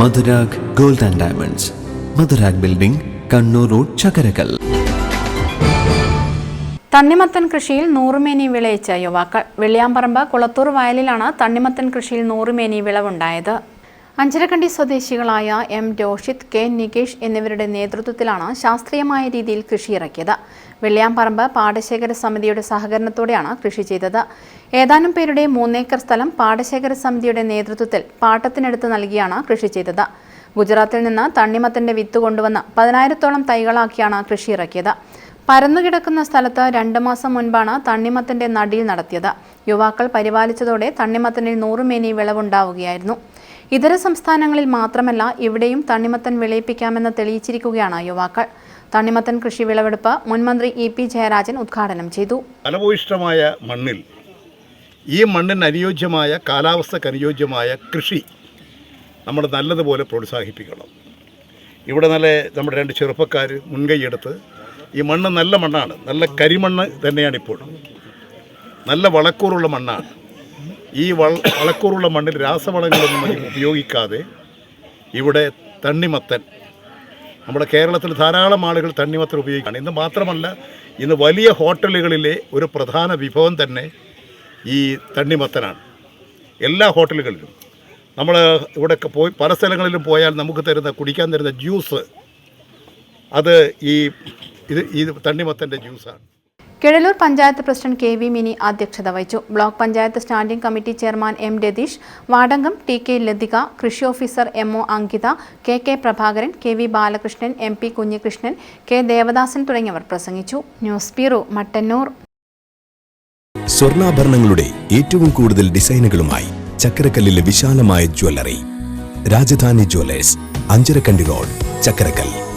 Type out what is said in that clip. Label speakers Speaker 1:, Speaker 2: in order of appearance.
Speaker 1: Madhurag gold and diamonds. Madhurag building Kannur road Chakkarakkal.
Speaker 2: തണ്ണിമത്തൻ കൃഷിയിൽ നൂറുമേനി വിളയിച്ച യുവാക്കൾ. വെള്ളിയാമ്പറമ്പ് കുളത്തൂർ വയലിലാണ് തണ്ണിമത്തൻ കൃഷിയിൽ നൂറുമേനി വിളവുണ്ടായത്. അഞ്ചരക്കണ്ടി സ്വദേശികളായ എം രോഷിത് കെ നികേഷ് എന്നിവരുടെ നേതൃത്വത്തിലാണ് ശാസ്ത്രീയമായ രീതിയിൽ കൃഷി ഇറക്കിയത്. വെള്ളിയാമ്പറമ്പ് പാടശേഖര സമിതിയുടെ സഹകരണത്തോടെയാണ് കൃഷി ചെയ്തത്. ഏതാനും പേരുടെ മൂന്നേക്കർ സ്ഥലം പാടശേഖര സമിതിയുടെ നേതൃത്വത്തിൽ പാട്ടത്തിനെടുത്ത് നൽകിയാണ് കൃഷി ചെയ്തത്. ഗുജറാത്തിൽ നിന്ന് തണ്ണിമത്തന്റെ വിത്ത് കൊണ്ടുവന്ന് പതിനായിരത്തോളം തൈകളാക്കിയാണ് കൃഷി ഇറക്കിയത്. പരന്നുകിടക്കുന്ന സ്ഥലത്ത് രണ്ട് മാസം മുൻപാണ് തണ്ണിമത്തന്റെ നടിയിൽ നടത്തിയത്. യുവാക്കൾ പരിപാലിച്ചതോടെ തണ്ണിമത്തനിൽ നൂറുമേനി വിളവുണ്ടാവുകയായിരുന്നു. ഇതര സംസ്ഥാനങ്ങളിൽ മാത്രമല്ല ഇവിടെയും തണ്ണിമത്തൻ വിളയിപ്പിക്കാമെന്ന് തെളിയിച്ചിരിക്കുകയാണ് യുവാക്കൾ. തണ്ണിമത്തൻ കൃഷി വിളവെടുപ്പ് മുൻമന്ത്രി ഇ പി ജയരാജൻ ഉദ്ഘാടനം ചെയ്തു.
Speaker 3: ഫലഭൂയിഷ്ടമായ മണ്ണിൽ ഈ മണ്ണിന് അനുയോജ്യമായ കാലാവസ്ഥക്ക് അനുയോജ്യമായ കൃഷി നമ്മൾ നല്ലതുപോലെ പ്രോത്സാഹിപ്പിക്കണം. ഇവിടെ നല്ല നമ്മുടെ രണ്ട് ചെറുപ്പക്കാർ മുൻകൈയെടുത്ത് ഈ മണ്ണ് നല്ല മണ്ണാണ്. നല്ല കരിമണ്ണ് തന്നെയാണ് ഇപ്പോൾ നല്ല വളക്കൂറുള്ള മണ്ണാണ്. ഈ വള വളക്കൂറുള്ള മണ്ണിൽ രാസവളങ്ങളൊന്നും ഉപയോഗിക്കാതെ ഇവിടെ തണ്ണിമത്തൻ നമ്മുടെ കേരളത്തിൽ ധാരാളം ആളുകൾ തണ്ണിമത്തൻ ഉപയോഗിക്കുകയാണ് ഇന്ന് മാത്രമല്ല ഇന്ന് വലിയ ഹോട്ടലുകളിലെ ഒരു പ്രധാന വിഭവം തന്നെ ഈ തണ്ണിമത്തനാണ്. എല്ലാ ഹോട്ടലുകളിലും. നമ്മൾ ഇവിടെ പോയി പല സ്ഥലങ്ങളിലും പോയാൽ നമുക്ക് തരുന്ന കുടിക്കാൻ തരുന്ന ജ്യൂസ് അത് ഈ ഇത് ഈ തണ്ണിമത്തന്റെ ജ്യൂസാണ്.
Speaker 2: Keezhallur panchayat president K V Mini അധ്യക്ഷത വഹിച്ചു. Block panchayat standing committee chairman M Ratheesh Vadankam T K Lathika കൃഷി officer M O Ankitha K K Prabhakaran K V Balakrishnan M P Kunhikrishnan K Devadasan തുടങ്ങിയവർ പ്രസംഗിച്ചു. News bureau Mattannur.
Speaker 4: സ്വർണാഭരണങ്ങളുടെ ഏറ്റവും കൂടുതൽ ഡിസൈനുകളുമായി ചക്കരക്കല്ലിലെ വിശാലമായ jewellery. Rajadhani jewellers Anjarakandy road Chakkarakkal